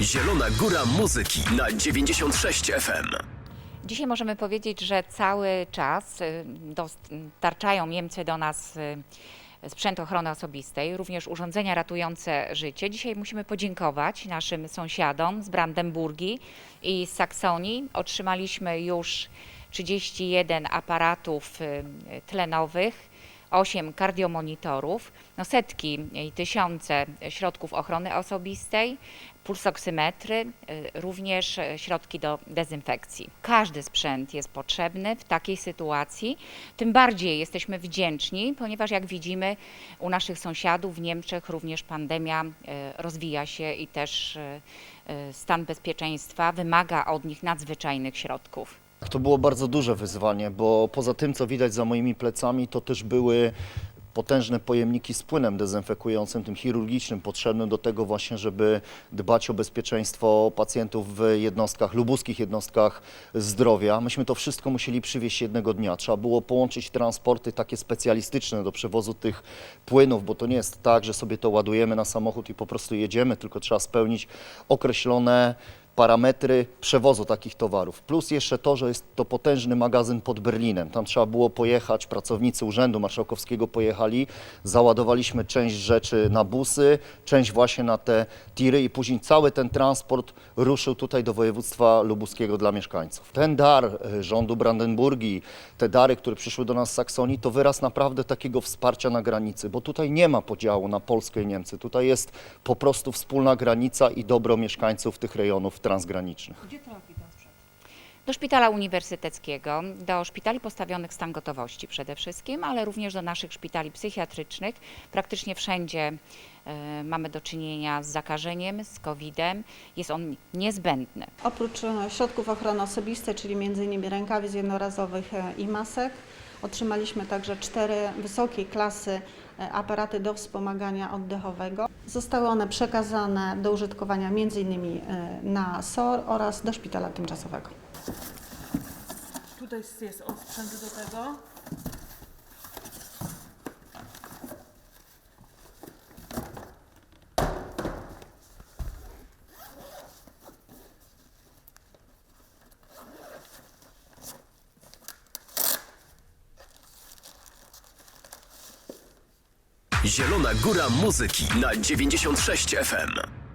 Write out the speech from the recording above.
Zielona Góra Muzyki na 96 FM. Dzisiaj możemy powiedzieć, że cały czas y, dostarczają Niemcy do nas y, sprzęt ochrony osobistej, również urządzenia ratujące życie. Dzisiaj musimy podziękować naszym sąsiadom z Brandenburgii i z Saksonii. Otrzymaliśmy już 31 aparatów y, tlenowych. 8 kardiomonitorów, no setki i tysiące środków ochrony osobistej, pulsoksymetry, y, również środki do dezynfekcji. Każdy sprzęt jest potrzebny w takiej sytuacji. Tym bardziej jesteśmy wdzięczni, ponieważ jak widzimy u naszych sąsiadów w Niemczech również pandemia y, rozwija się i też y, stan bezpieczeństwa wymaga od nich nadzwyczajnych środków. To było bardzo duże wyzwanie, bo poza tym, co widać za moimi plecami, to też były potężne pojemniki z płynem dezynfekującym, tym chirurgicznym, potrzebnym do tego właśnie, żeby dbać o bezpieczeństwo pacjentów w jednostkach, lubuskich jednostkach zdrowia. Myśmy to wszystko musieli przywieźć jednego dnia. Trzeba było połączyć transporty takie specjalistyczne do przewozu tych płynów, bo to nie jest tak, że sobie to ładujemy na samochód i po prostu jedziemy, tylko trzeba spełnić określone parametry przewozu takich towarów. Plus jeszcze to, że jest to potężny magazyn pod Berlinem. Tam trzeba było pojechać, pracownicy Urzędu Marszałkowskiego pojechali, załadowaliśmy część rzeczy na busy, część właśnie na te tiry i później cały ten transport ruszył tutaj do województwa lubuskiego dla mieszkańców. Ten dar e, rządu Brandenburgii, te dary, które przyszły do nas z Saksonii, to wyraz naprawdę takiego wsparcia na granicy, bo tutaj nie ma podziału na Polskę i Niemcy. Tutaj jest po prostu wspólna granica i dobro mieszkańców tych rejonów transgranicznych. Gdzie? Do szpitala uniwersyteckiego, do szpitali postawionych stan gotowości przede wszystkim, ale również do naszych szpitali psychiatrycznych. Praktycznie wszędzie e, mamy do czynienia z zakażeniem, z COVID-em. Jest on niezbędny. Oprócz e, środków ochrony osobistej, czyli m.in. rękawic jednorazowych e, i masek, otrzymaliśmy także cztery wysokiej klasy aparaty do wspomagania oddechowego. Zostały one przekazane do użytkowania m.in. na SOR oraz do szpitala tymczasowego. Tutaj jest od sprzętu do tego. Zielona Góra Muzyki na 96 FM.